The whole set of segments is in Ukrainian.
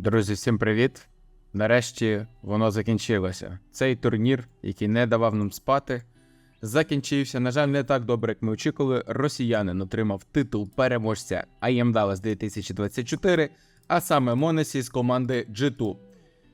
Друзі, всім привіт! Нарешті воно закінчилося. Цей турнір, який не давав нам спати, закінчився. На жаль, не так добре, як ми очікували. Росіянин отримав титул переможця Dallas 2024, а саме Монесі з команди G2.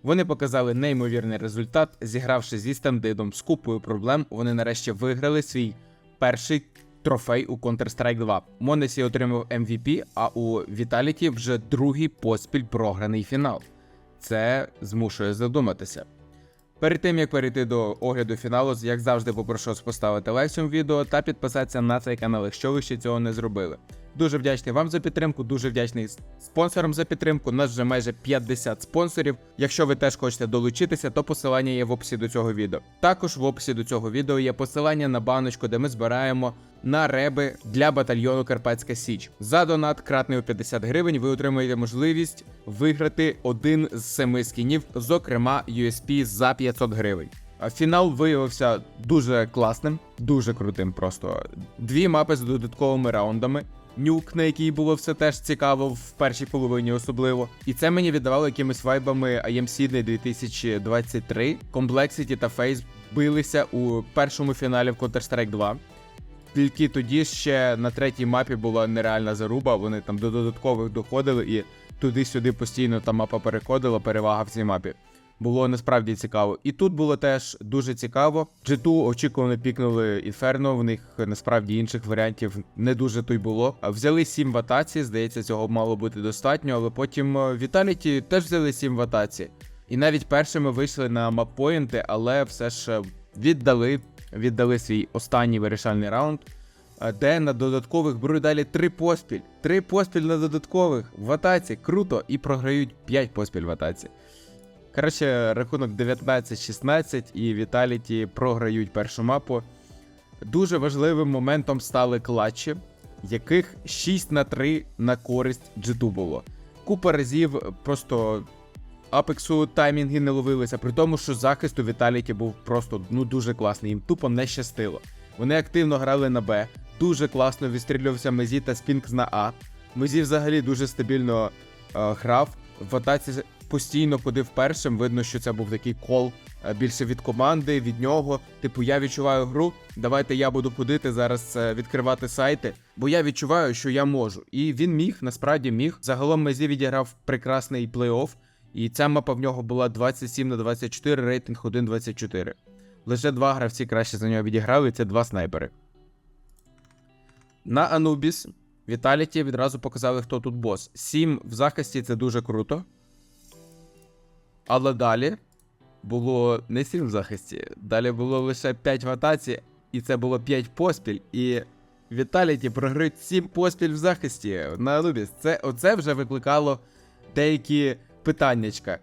Вони показали неймовірний результат, зігравши зі стендидом з купою проблем. Вони нарешті виграли свій перший трофей у Counter-Strike 2. Монесі отримав MVP, а у Vitality вже другий поспіль програний фінал. Це змушує задуматися. Перед тим як перейти до огляду фіналу, як завжди попрошу вас поставити лайк цьому відео та підписатися на цей канал, якщо ви ще цього не зробили. Дуже вдячний вам за підтримку, дуже вдячний спонсорам за підтримку. У нас вже майже 50 спонсорів. Якщо ви теж хочете долучитися, то посилання є в описі до цього відео. Також в описі до цього відео є посилання на баночку, де ми збираємо на реби для батальйону Карпатська Січ. За донат, кратний у 50 гривень, ви отримаєте можливість виграти один з семи скінів, зокрема USP за 500 гривень. Фінал виявився дуже класним, дуже крутим. Просто дві мапи з додатковими раундами. Нюк, на якій було все теж цікаво в першій половині, особливо. І це мені віддавало якимись вайбами IM Sydney 2023. Complexity та Face билися у першому фіналі в Counter-Strike 2. Тільки тоді ще на третій мапі була нереальна заруба. Вони там до додаткових доходили і туди-сюди постійно та мапа переходила, перевага в цій мапі. Було насправді цікаво. І тут було теж дуже цікаво. G2 очікувано пікнули Інферно, в них насправді інших варіантів не дуже то й було. Взяли 7 в здається, цього мало бути достатньо, але потім Віталіті теж взяли 7 в атаці. І навіть першими вийшли на маппоінти, але все ж віддали, віддали свій останній вирішальний раунд. е, Де на додаткових беруть далі три поспіль. Три поспіль на додаткових в атаці. Круто, і програють 5 поспіль в атаці. Коротше, рахунок 19-16 і Віталіті програють першу мапу. Дуже важливим моментом стали клатчі, яких 6 на 3 на користь G2 було. Купа разів просто Апексу таймінги не ловилися, при тому, що захист у Віталіті був просто ну дуже класний, їм тупо не щастило. Вони активно грали на Б, дуже класно відстрілювався Мезі та Спінкс на А. Мезі взагалі дуже стабільно е, грав. В атаці постійно ходив першим. Видно, що це був такий кол е, більше від команди, від нього. Типу, я відчуваю гру. Давайте я буду ходити зараз е, відкривати сайти, бо я відчуваю, що я можу. І він міг, насправді міг. Загалом Мезі відіграв прекрасний плей-офф. І ця мапа в нього була 27 на 24, рейтинг 1.24. Лише два гравці краще за нього відіграли, це два снайпери. На Анубіс Віталіті відразу показали, хто тут бос. 7 в захисті це дуже круто. Але далі було не 7 в захисті. Далі було лише 5 в атаці, і це було 5 поспіль. І Віталіті програють 7 поспіль в захисті на Анубіс. Це, оце вже викликало деякі питаннячка.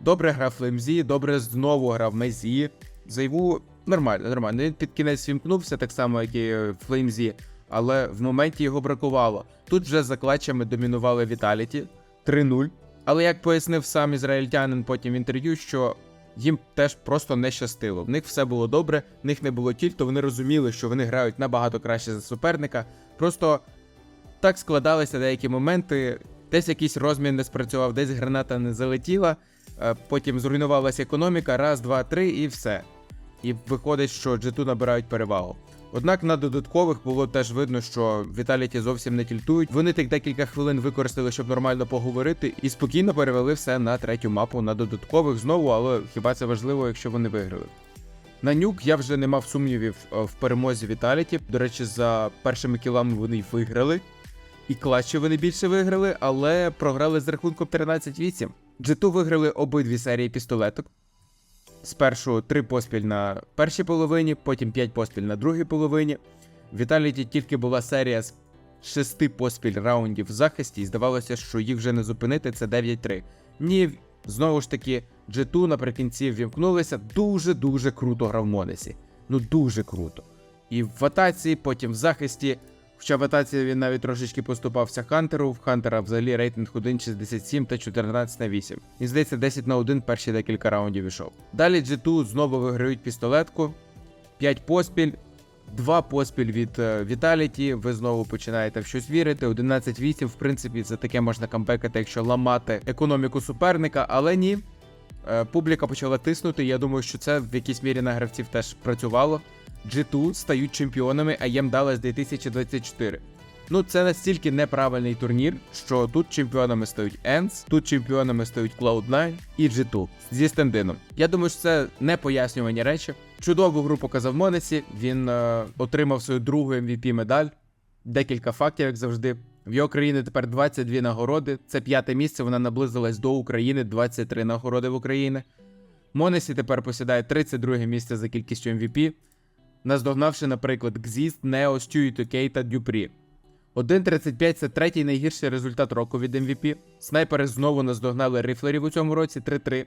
Добре грав Флеймзі, добре знову грав Мезі. Зайву нормально, нормально. Він під кінець вімкнувся, так само, як і Флеймзі, але в моменті його бракувало. Тут вже за клатчами домінували Віталіті 3-0. Але як пояснив сам ізраїльтянин потім в інтерв'ю, що їм теж просто не щастило. В них все було добре, в них не було тільто, вони розуміли, що вони грають набагато краще за суперника. Просто так складалися деякі моменти. Десь якийсь розмін не спрацював, десь граната не залетіла, е, потім зруйнувалася економіка, раз, два, три і все. І виходить, що G2 набирають перевагу. Однак на додаткових було теж видно, що Віталіті зовсім не тільтують. Вони тих декілька хвилин використали, щоб нормально поговорити, і спокійно перевели все на третю мапу на додаткових знову, але хіба це важливо, якщо вони виграли? На нюк я вже не мав сумнівів е, в перемозі Віталіті. До речі, за першими кілами вони й виграли. І клатчі вони більше виграли, але програли з рахунком 13-8. G2 виграли обидві серії пістолеток. Спершу 3 поспіль на першій половині, потім 5 поспіль на другій половині. В Віталіті тільки була серія з 6 поспіль раундів в захисті, і здавалося, що їх вже не зупинити, це 9-3. Ні, знову ж таки, G2 наприкінці ввімкнулися. Дуже-дуже круто грав Монесі. Ну дуже круто. І в атаці, потім в захисті. Хоча в атаці він навіть трошечки поступався Хантеру. В Хантера взагалі рейтинг 1.67 та 14 на 8. І здається, 10 на 1 перші декілька раундів ішов. Далі G2 знову виграють пістолетку. 5 поспіль. Два поспіль від е, Віталіті. Ви знову починаєте в щось вірити. 11-8, в принципі, за таке можна камбекати, якщо ламати економіку суперника, але ні. Е, Публіка почала тиснути. Я думаю, що це в якійсь мірі на гравців теж працювало. G2 стають чемпіонами, їм Dallas 2024. Ну, це настільки неправильний турнір, що тут чемпіонами стають Ends, тут чемпіонами стають Cloud9 і G2 зі стендином. Я думаю, що це не пояснювані речі. Чудову гру показав Монесі. Він е, отримав свою другу MVP медаль. Декілька фактів, як завжди. В його країні тепер 22 нагороди. Це п'яте місце. Вона наблизилась до України. 23 нагороди в Україні. Монесі тепер посідає 32 місце за кількістю MVP, наздогнавши, наприклад, Гзіст, Нео, Стюї Кей та Дюпрі. 1.35 це третій найгірший результат року від MVP. Снайпери знову наздогнали рифлерів у цьому році 3-3.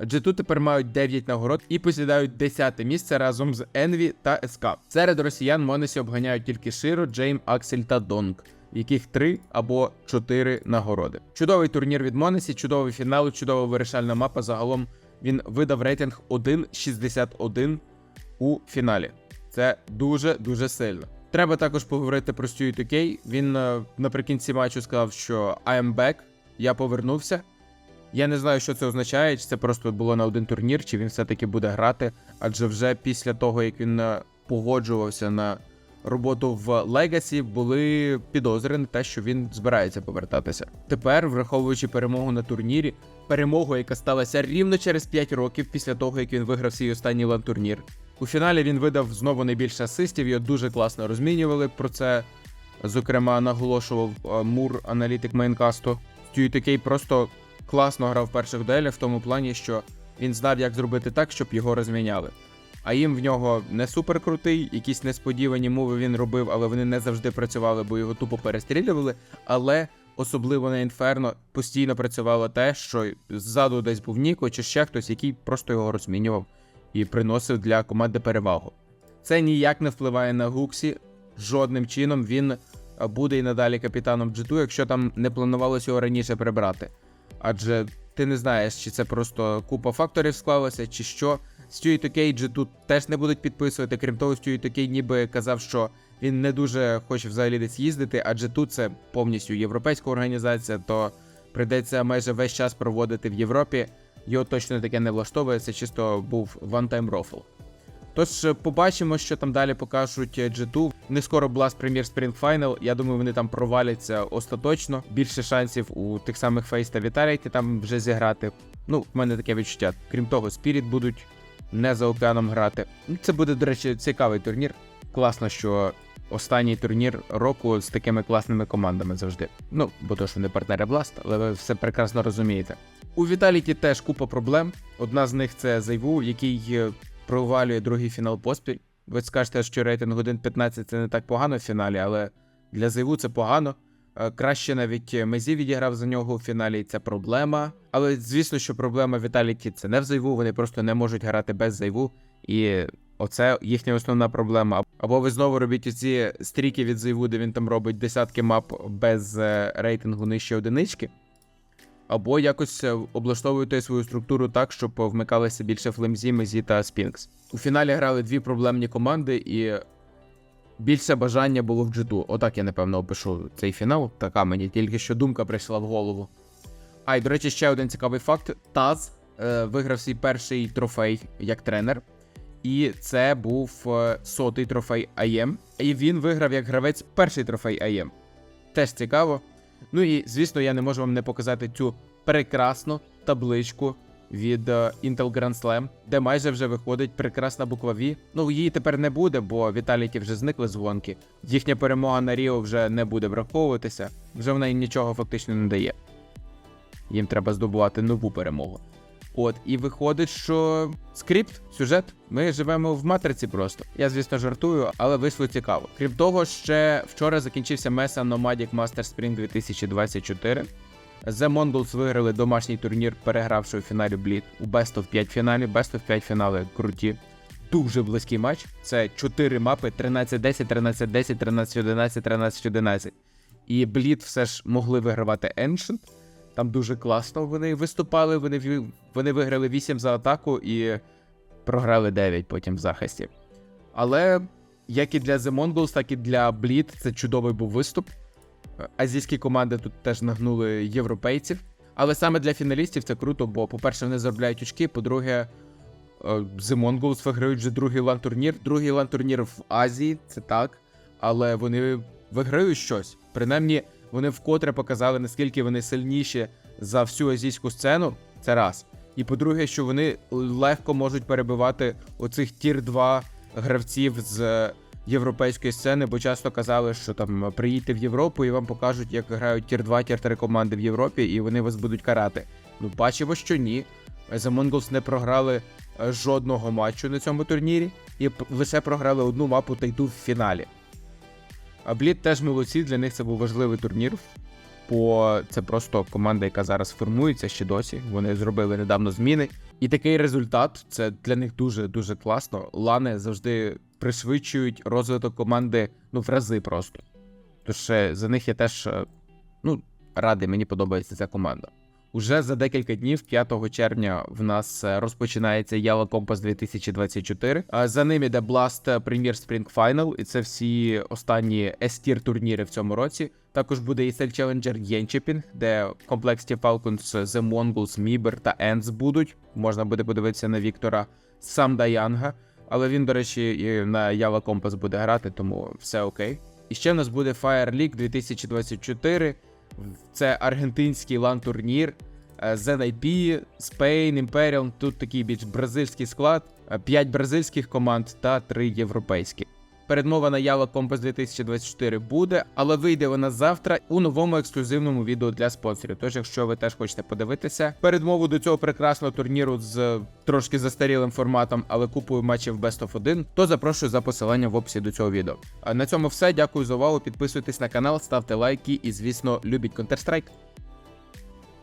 G2 тепер мають 9 нагород і посідають 10 місце разом з Envy та СК. Серед росіян Монесі обганяють тільки Широ, Джейм, Аксель та Донг, яких 3 або 4 нагороди. Чудовий турнір від Монесі, чудовий фінал, чудова вирішальна мапа. Загалом він видав рейтинг 1.61 у фіналі. Це дуже дуже сильно. Треба також поговорити про Stu 2K. Він е, наприкінці матчу сказав, що I am back, я повернувся. Я не знаю, що це означає, чи це просто було на один турнір, чи він все-таки буде грати. Адже вже після того, як він е, погоджувався на роботу в Legacy, були підозри на те, що він збирається повертатися. Тепер, враховуючи перемогу на турнірі, перемогу, яка сталася рівно через 5 років після того, як він виграв свій останній лан-турнір. У фіналі він видав знову найбільше асистів, його дуже класно розмінювали. Про це, зокрема, наголошував е, Мур, аналітик мейнкасту. Тюйтекей просто класно грав в перших дуелях в тому плані, що він знав, як зробити так, щоб його розміняли. А їм в нього не супер крутий, якісь несподівані мови він робив, але вони не завжди працювали, бо його тупо перестрілювали. Але особливо на інферно постійно працювало те, що ззаду десь був Ніко чи ще хтось, який просто його розмінював і приносив для команди перевагу. Це ніяк не впливає на Гуксі. Жодним чином він буде і надалі капітаном G2, якщо там не планувалося його раніше прибрати. Адже ти не знаєш, чи це просто купа факторів склалася, чи що. Стюї Токей G2 теж не будуть підписувати. Крім того, Стюї Токей ніби казав, що він не дуже хоче взагалі десь їздити, адже тут це повністю європейська організація, то прийдеться майже весь час проводити в Європі. Його точно таке не влаштовує, це чисто був one-time рофл. Тож е, побачимо, що там далі покажуть е, G2. Не скоро Blast Premier Spring Final. Я думаю, вони там проваляться остаточно. Більше шансів у тих самих Face та Vitality там вже зіграти. Ну, в мене таке відчуття. Крім того, Spirit будуть не за океаном грати. Це буде, до речі, цікавий турнір. Класно, що останній турнір року з такими класними командами завжди. Ну, бо то, що не партнери Blast, але ви все прекрасно розумієте. У Віталіті теж купа проблем. Одна з них це Зайву, який е, провалює другий фінал поспіль. Ви скажете, що рейтинг 1.15 це не так погано в фіналі, але для Зайву це погано. Е, Краще навіть Мезі відіграв за нього у фіналі, і це проблема. Але звісно, що проблема Віталіті це не в Зайву, вони просто не можуть грати без Зайву. І оце їхня основна проблема. Або ви знову робіть оці стріки від Зайву, де він там робить десятки мап без е, рейтингу нижче одинички. Або якось е, облаштовуєте свою структуру так, щоб вмикалися більше флемзі, мезі та спінкс. У фіналі грали дві проблемні команди, і більше бажання було в G2. Отак я напевно опишу цей фінал. Така мені тільки що думка прийшла в голову. А й до речі, ще один цікавий факт: Таз е, виграв свій перший трофей як тренер. І це був е, сотий трофей АЄМ. І він виграв як гравець перший трофей АЄМ. Теж цікаво. Ну і звісно, я не можу вам не показати цю прекрасну табличку від е, Intel Grand Slam, де майже вже виходить прекрасна буква V. Ну її тепер не буде, бо Віталіки вже зникли з гонки. Їхня перемога на Ріо вже не буде враховуватися, вже вона їм нічого фактично не дає. Їм треба здобувати нову перемогу. От, і виходить, що скрипт, сюжет, ми живемо в матриці просто. Я, звісно, жартую, але вийшло цікаво. Крім того, ще вчора закінчився Mesa Nomadic Master Spring 2024. The Mongols виграли домашній турнір, перегравши у фіналі Бліт у Best of 5 фіналі. Best of 5 фінали круті. Дуже близький матч. Це 4 мапи: 13-10, 13-10, 13-11, 13-11. І Бліт все ж могли вигравати Ancient. Там дуже класно вони виступали. Вони вони виграли 8 за атаку і програли 9 потім в захисті. Але Як і для The Mongols, так і для Bleed це чудовий був виступ. Азійські команди тут теж нагнули європейців. Але саме для фіналістів це круто, бо, по-перше, вони заробляють очки, по-друге, е, The Mongols виграють вже другий лан-турнір. Другий лан-турнір в Азії, це так. Але вони виграють щось. Принаймні, вони вкотре показали, наскільки вони сильніші за всю азійську сцену. Це раз. І по-друге, що вони легко можуть перебивати оцих тір 2 гравців з європейської сцени, бо часто казали, що там приїдьте в Європу і вам покажуть, як грають тір 2 тір 3 команди в Європі, і вони вас будуть карати. Ну, бачимо, що ні. The Mongols не програли е, жодного матчу на цьому турнірі і лише програли одну мапу та йду в фіналі. Блід теж молодці, для них це був важливий турнір, бо це просто команда, яка зараз формується ще досі. Вони зробили недавно зміни. І такий результат це для них дуже дуже класно. Лани завжди пришвидшують розвиток команди ну в рази просто. Тож е, за них я теж е, ну, радий, мені подобається ця команда. Уже за декілька днів, 5 червня, в нас е, розпочинається Yellow Compass 2024. А за ним іде Blast Premier Spring Final, і це всі останні S-Tier турніри в цьому році. Також буде ESL Challenger Єнчепінг, де в комплексі Falcons, The Mongols, Мібер та Ends будуть. Можна буде подивитися на Віктора Самдаянга. Але він, до речі, і на Yellow Compass буде грати, тому все окей. І ще в нас буде Fire League 2024. Це аргентинський лан-турнір. е, ZNIP, Spain, Imperial. Тут такий більш бразильський склад, 5 бразильських команд та 3 європейські. Передмова на Yellow Compass 2024 буде, але вийде вона завтра у новому ексклюзивному відео для спонсорів. Тож, якщо ви теж хочете подивитися передмову до цього прекрасного турніру з трошки застарілим форматом, але купою матчів Best of 1, то запрошую за посиланням в описі до цього відео. А на цьому все. Дякую за увагу. Підписуйтесь на канал, ставте лайки і, звісно, любіть Counter-Strike.